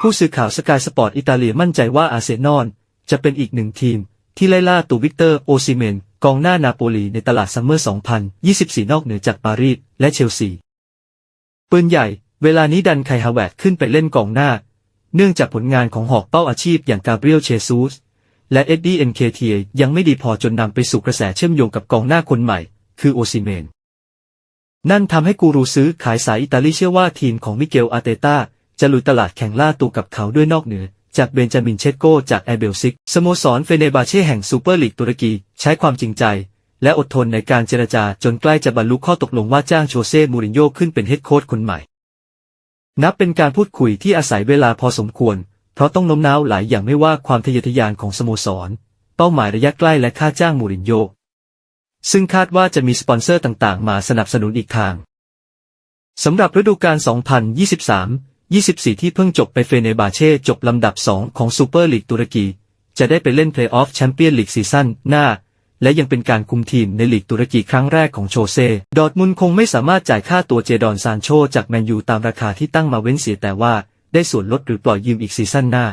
ผู้สื่อข่าวสกายสปอร์ตอิตาเลียมั่นใจว่าอาเซนอลจะเป็นอีกหนึ่งทีม ที่ไล่ล่าตัววิกเตอร์โอซิเมนกองหน้านาโปลีในตลาดซัมเมอร์ 2024 นอกเหนือจากปารีสและเชลซี ปืนใหญ่ เวลานี้ดันไคฮาแวร์ดขึ้นไปเล่นกองหน้า เนื่องจากผลงานของหอกเป้าอาชีพอย่างกาเบรียลเชซูสและเอ็ดดี้เอ็นเคเทียยังไม่ดีพอจนนำไปสู่กระแสเชื่อมโยงกับกองหน้าคนใหม่ คือโอซิเมน นั่นทำให้กูรูซื้อขายสายอิตาลีเชื่อว่าทีมของมิเกลอาเตตา จะลุยตลาดแข่งล่าตัวกับเขาด้วยนอกเหนือ จากเบนจามินเชโกจากแอเบลซิกสโมสรเฟเนบาเช่แห่งซูเปอร์ลีกตุรกี ใช้ความจริงใจ และอดทนในการเจรจาจนใกล้จะบรรลุข้อตกลงว่าจ้างโชเซ่มูรินโญ่ขึ้นเป็นเฮดโค้ชคนใหม่ นับเป็นการพูดคุยที่อาศัยเวลาพอสมควร เพราะต้องโน้มน้าวหลายอย่างไม่ว่าความทะเยอทะยานของสโมสร เป้าหมายระยะใกล้และค่าจ้างมูรินโญ่ซึ่งคาดว่าจะมีสปอนเซอร์ต่างๆ มาสนับสนุนอีกทางสำหรับฤดูกาล 24 ที่เพิ่งจบไปเฟเนบาเช่จบลำดับ 2 ของซูเปอร์ลีกตุรกี จะได้ไปเล่นเพลย์ออฟแชมเปี้ยนลีกซีซั่นหน้า และยังเป็นการคุมทีมในลีกตุรกีครั้งแรกของโชเซ่ ดอร์ทมุนคงไม่สามารถจ่ายค่าตัวเจดอนซานโชจากแมนยูตามราคาที่ตั้งมาเว้นเสียแต่ว่าได้ส่วนลดหรือปล่อยยืมอีกซีซั่นหน้า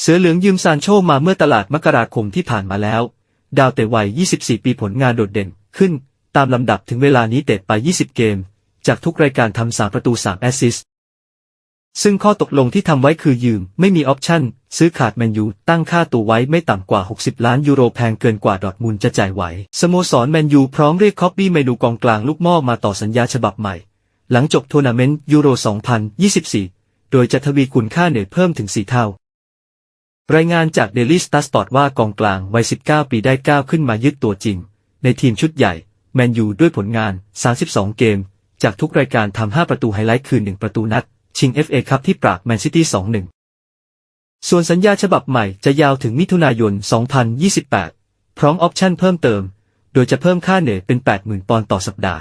เสือเหลืองยืมซานโชมาเมื่อตลาดมกราคมที่ผ่านมาแล้ว ดาวเตะวัย 24 ปีผลงานโดดเด่นขึ้น ตามลำดับถึงเวลานี้เตะไป 20 เกม จากทุกรายการทำ3ประตู 3 แอสซิสต์ ซึ่งข้อตกลงที่ทำไว้คือยืม ไม่มีออปชั่น ซื้อขาดแมนยู ตั้งค่าตัวไว้ไม่ต่ำกว่า 60 ล้านยูโรแพงเกินกว่าดอทมุนด์จะจ่ายไหว สโมสรแมนยูพร้อมเรียกคอบบี้เมนูกองกลางลูกหม้อมาต่อสัญญาฉบับใหม่ หลังจบทัวร์นาเมนต์ยูโร 2024 โดยจะทวีคุณค่าเหนื่อยเพิ่มถึง 4 เท่า รายงานจากเดลิสตาสปอร์ตว่ากองกลางวัย 19 ปีได้ก้าวขึ้นมายึดตัวจริง ในทีมชุดใหญ่แมนยูด้วยผลงาน 32 เกม จากทุกรายการทำ 5 ประตูไฮไลท์คือ 1 ประตูนัด ชิง FA คัพที่ปรากแมนซิตี้2-1 ส่วนสัญญาฉบับใหม่จะยาวถึงมิถุนายน 2028 พร้อมออปชั่นเพิ่มเติม โดยจะเพิ่มค่าเหนื่อยเป็น 80,000 ปอนด์ต่อสัปดาห์